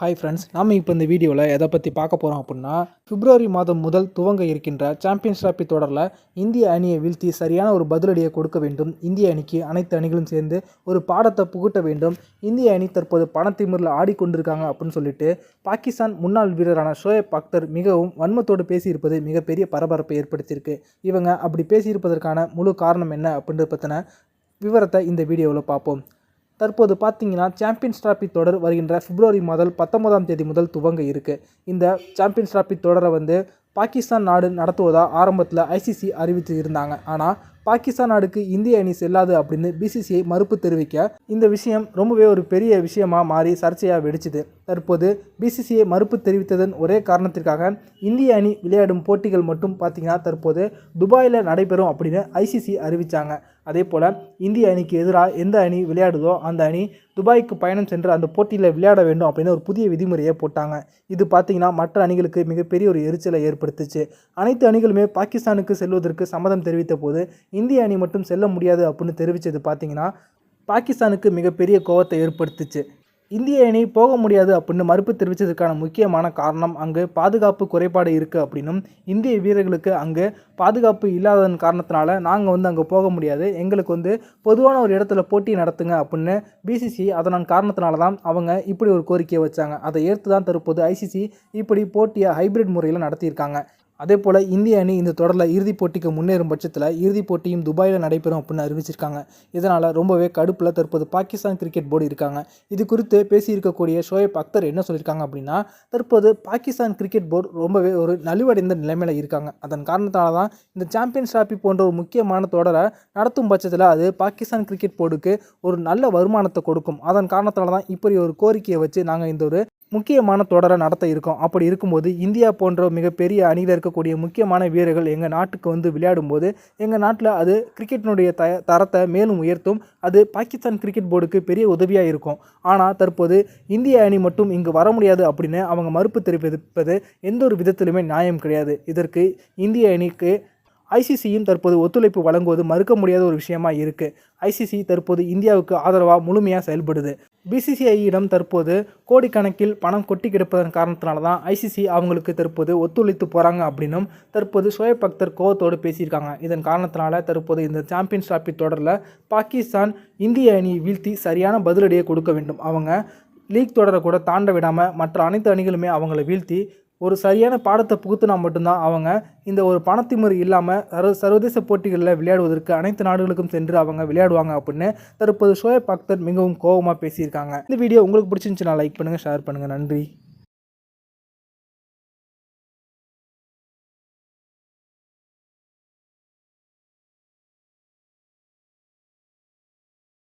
Hi friends நாம் இப்போ இந்த வீடியோவில் எதை பற்றி பார்க்க போகிறோம் அப்படின்னா பிப்ரவரி மாதம் முதல் துவங்க இருக்கின்ற சாம்பியன்ஸ் டிராபி தொடரில் இந்திய அணியை வீழ்த்தி சரியான ஒரு பதிலடியை கொடுக்க வேண்டும். இந்திய அணிக்கு அனைத்து அணிகளும் சேர்ந்து ஒரு பாடத்தை புகட்ட வேண்டும். இந்திய அணி தற்போது பணத்திமிரில் ஆடிக்கொண்டிருக்காங்க அப்படின்னு சொல்லிட்டு பாகிஸ்தான் முன்னாள் வீரரான ஷோயப் அக்தர் மிகவும் வன்மத்தோடு பேசியிருப்பது மிகப்பெரிய பரபரப்பை ஏற்படுத்தியிருக்கு. இவங்க அப்படி பேசியிருப்பதற்கான முழு காரணம் என்ன அப்படின்றது பற்றின விவரத்தை இந்த வீடியோவில் பார்ப்போம். தற்போது பார்த்தீங்கன்னா சாம்பியன்ஸ் டிராஃபி தொடர் வருகின்ற பிப்ரவரி மாதம் பத்தொன்பதாம் தேதி முதல் துவங்க இருக்குது இந்த சாம்பியன்ஸ் டிராஃபி தொடரை வந்து பாகிஸ்தான் நாடு நடத்துவதாக ஆரம்பத்தில் ஐசிசி அறிவித்து இருந்தாங்க. ஆனால் பாகிஸ்தான் நாடுக்கு இந்திய அணி செல்லாது அப்படின்னு பிசிசிஐ மறுப்பு தெரிவிக்க இந்த விஷயம் ரொம்பவே ஒரு பெரிய விஷயமாக மாறி சர்ச்சையாக வெடிச்சுது. தற்போது பிசிசிஐ மறுப்பு தெரிவித்ததன் ஒரே காரணத்திற்காக இந்திய அணி விளையாடும் போட்டிகள் மட்டும் பார்த்தீங்கன்னா தற்போது துபாயில் நடைபெறும் அப்படின்னு ஐசிசி அறிவித்தாங்க அதே போல் இந்திய அணிக்கு எதிராக எந்த அணி விளையாடுதோ அந்த அணி துபாய்க்கு பயணம் சென்று அந்த போட்டியில் விளையாட வேண்டும் அப்படின்னு ஒரு புதிய விதிமுறையை போட்டாங்க. இது பார்த்தீங்கன்னா மற்ற அணிகளுக்கு மிகப்பெரிய ஒரு எரிச்சலை ஏற்படுத்துச்சு. அனைத்து அணிகளுமே பாகிஸ்தானுக்கு செல்வதற்கு சம்மதம் தெரிவித்த போது இந்திய அணி மட்டும் செல்ல முடியாது அப்படின்னு தெரிவித்தது பார்த்தீங்கன்னா பாகிஸ்தானுக்கு மிகப்பெரிய கோபத்தை ஏற்படுத்துச்சு. இந்திய அணி போக முடியாது அப்படின்னு மறுப்பு தெரிவித்ததற்கான முக்கியமான காரணம் அங்கு பாதுகாப்பு குறைபாடு இருக்குது அப்படின்னும் இந்திய வீரர்களுக்கு அங்கு பாதுகாப்பு இல்லாததன் காரணத்தினால நாங்கள் வந்து அங்கே போக முடியாது. எங்களுக்கு வந்து பொதுவான ஒரு இடத்துல போட்டி நடத்துங்க அப்படின்னு பிசிசி அதனால் காரணத்தினால தான் அவங்க இப்படி ஒரு கோரிக்கையை வச்சாங்க. அதை ஏற்று தான் தற்போது ஐசிசி இப்படி போட்டியை ஹைபிரிட் முறையில் நடத்தியிருக்காங்க. அதே போல் இந்திய அணி இந்த தொடரில் இறுதிப் போட்டிக்கு முன்னேறும் பட்சத்தில் இறுதிப் போட்டியும் துபாயில் நடைபெறும் அப்படின்னு அறிவிச்சிருக்காங்க. இதனால் ரொம்பவே கடுப்பில் தற்போது பாகிஸ்தான் கிரிக்கெட் போர்டு இருக்காங்க. இது குறித்து பேசியிருக்கக்கூடிய ஷோயப் அக்தர் என்ன சொல்லியிருக்காங்க அப்படின்னா தற்போது பாகிஸ்தான் கிரிக்கெட் போர்டு ரொம்பவே ஒரு நலிவடைந்த நிலைமையில் இருக்காங்க. அதன் காரணத்தால் தான் இந்த சாம்பியன்ஸ் டிராபி போன்ற ஒரு முக்கியமான தொடரை நடத்தும் பட்சத்தில் அது பாகிஸ்தான் கிரிக்கெட் போர்டுக்கு ஒரு நல்ல வருமானத்தை கொடுக்கும். அதன் காரணத்தால் தான் இப்படி ஒரு கோரிக்கையை வச்சு நாங்கள் இந்த ஒரு முக்கியமான தொடரை நடத்த இருக்கோம். அப்படி இருக்கும்போது இந்தியா போன்ற மிகப்பெரிய அணியில் இருக்கக்கூடிய முக்கியமான வீரர்கள் எங்கள் நாட்டுக்கு வந்து விளையாடும்போது எங்கள் நாட்டில் அது கிரிக்கெட்டினுடைய த தரத்தை மேலும் உயர்த்தும். அது பாகிஸ்தான் கிரிக்கெட் போர்டுக்கு பெரிய உதவியாக இருக்கும். ஆனால் தற்போது இந்திய அணி மட்டும் இங்கு வர முடியாது அப்படின்னு அவங்க மறுப்பு தெரிவிப்பது எந்த ஒரு விதத்திலுமே நியாயம் கிடையாது. இதற்கு இந்திய அணிக்கு ஐசிசியும் தற்போது ஒத்துழைப்பு வழங்குவது மறுக்க முடியாத ஒரு விஷயமா இருக்குது ஐசிசி தற்போது இந்தியாவுக்கு ஆதரவாக முழுமையாக செயல்படுது. பிசிசிஐயிடம் தற்போது கோடிக்கணக்கில் பணம் கொட்டி கிடப்பதன் காரணத்தினால தான் ஐசிசி அவங்களுக்கு தற்போது ஒத்துழைத்து போகிறாங்க அப்படின்னும் தற்போது ஷோயப் அக்தர் கோவத்தோடு பேசியிருக்காங்க. இதன் காரணத்தினால தற்போது இந்த சாம்பியன்ஸ் டிராபி தொடரில் பாகிஸ்தான் இந்திய அணியை வீழ்த்தி சரியான பதிலடியை கொடுக்க வேண்டும். அவங்க லீக் தொடரை கூட தாண்ட விடாமல் மற்ற அனைத்து அணிகளுமே அவங்களை வீழ்த்தி ஒரு சரியான பாடத்தை புகுத்தினா மட்டும்தான் அவங்க இந்த ஒரு பணத்திமுறை இல்லாமல் சர்வ சர்வதேச போட்டிகளில் விளையாடுவதற்கு அனைத்து நாடுகளுக்கும் சென்று அவங்க விளையாடுவாங்க அப்படின்னு தற்போது ஷோயப் அக்தர் மிகவும் கோபமாக பேசியிருக்காங்க. இந்த வீடியோ உங்களுக்கு பிடிச்சிருந்துச்சுன்னா லைக் பண்ணுங்கள் ஷேர் பண்ணுங்கள் நன்றி.